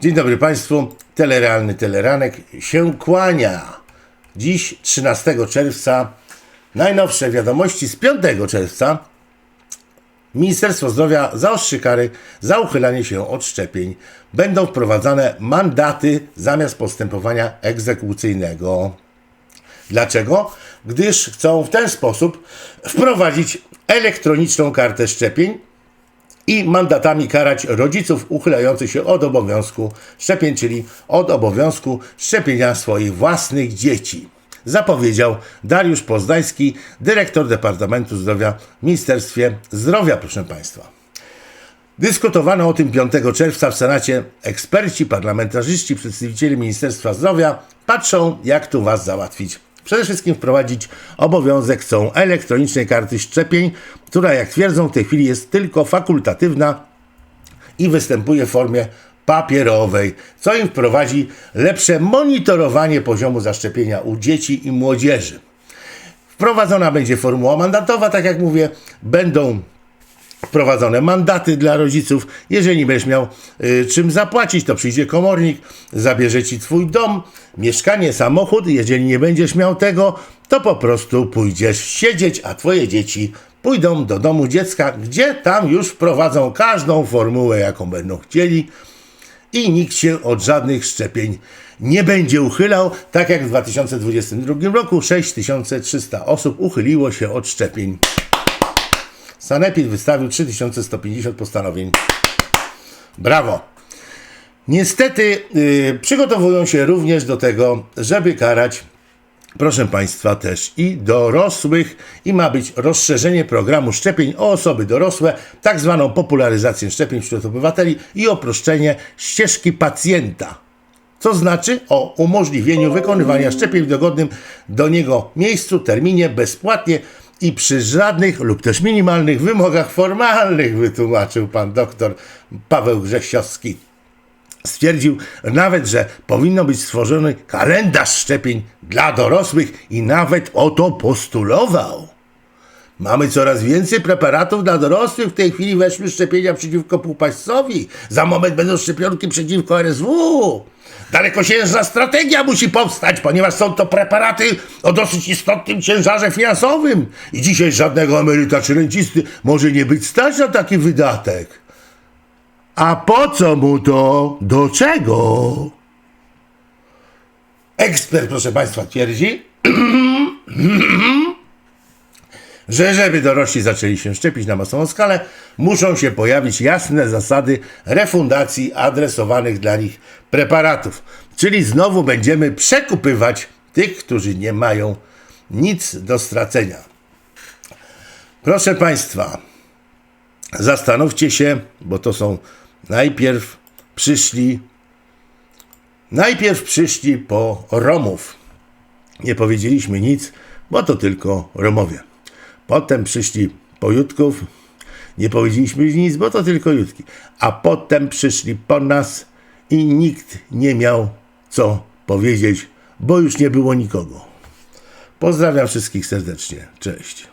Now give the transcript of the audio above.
Dzień dobry Państwu. Telerealny Teleranek się kłania. Dziś 13 czerwca. Najnowsze wiadomości z 5 czerwca. Ministerstwo Zdrowia zaostrzy kary za uchylanie się od szczepień. Będą wprowadzane mandaty zamiast postępowania egzekucyjnego. Dlaczego? Gdyż chcą w ten sposób wprowadzić elektroniczną kartę szczepień i mandatami karać rodziców uchylających się od obowiązku szczepień, czyli od obowiązku szczepienia swoich własnych dzieci. Zapowiedział Dariusz Poznański, dyrektor Departamentu Zdrowia w Ministerstwie Zdrowia, proszę Państwa. Dyskutowano o tym 5 czerwca w Senacie. Eksperci, parlamentarzyści, przedstawiciele Ministerstwa Zdrowia patrzą, jak tu Was załatwić. Przede wszystkim wprowadzić obowiązek chcą elektronicznej karty szczepień, która, jak twierdzą, w tej chwili jest tylko fakultatywna i występuje w formie papierowej, co im wprowadzi lepsze monitorowanie poziomu zaszczepienia u dzieci i młodzieży. Wprowadzona będzie formuła mandatowa, tak jak mówię, będą wprowadzone mandaty dla rodziców. Jeżeli będziesz miał y, czym zapłacić, to przyjdzie komornik, zabierze ci twój dom, mieszkanie, samochód. Jeżeli nie będziesz miał tego, to po prostu pójdziesz siedzieć, a twoje dzieci pójdą do domu dziecka, gdzie tam już wprowadzą każdą formułę, jaką będą chcieli i nikt się od żadnych szczepień nie będzie uchylał, tak jak w 2022 roku 6300 osób uchyliło się od szczepień. Sanepid wystawił 3150 postanowień. Brawo! Niestety yy, przygotowują się również do tego, żeby karać, proszę Państwa, też i dorosłych i ma być rozszerzenie programu szczepień o osoby dorosłe, tak zwaną popularyzację szczepień wśród obywateli i uproszczenie ścieżki pacjenta. Co znaczy o umożliwieniu wykonywania szczepień w dogodnym do niego miejscu, terminie, bezpłatnie i przy żadnych lub też minimalnych wymogach formalnych, wytłumaczył pan doktor Paweł Grzesiowski. Stwierdził nawet, że powinno być stworzony kalendarz szczepień dla dorosłych i nawet o to postulował. Mamy coraz więcej preparatów dla dorosłych. W tej chwili weszły szczepienia przeciwko półpaścowi. Za moment będą szczepionki przeciwko RSW. Dalekosiężna strategia musi powstać, ponieważ są to preparaty o dosyć istotnym ciężarze finansowym. I dzisiaj żadnego emeryta czy rencisty może nie być stać na taki wydatek. A po co mu to? Do czego? Ekspert, proszę Państwa, twierdzi, że żeby dorośli zaczęli się szczepić na masową skalę, muszą się pojawić jasne zasady refundacji adresowanych dla nich preparatów. Czyli znowu będziemy przekupywać tych, którzy nie mają nic do stracenia. Proszę Państwa, zastanówcie się, bo to są najpierw przyszli, najpierw przyszli po Romów. Nie powiedzieliśmy nic, bo to tylko Romowie. Potem przyszli po Jutków, nie powiedzieliśmy nic, bo to tylko Jutki. A potem przyszli po nas i nikt nie miał co powiedzieć, bo już nie było nikogo. Pozdrawiam wszystkich serdecznie. Cześć.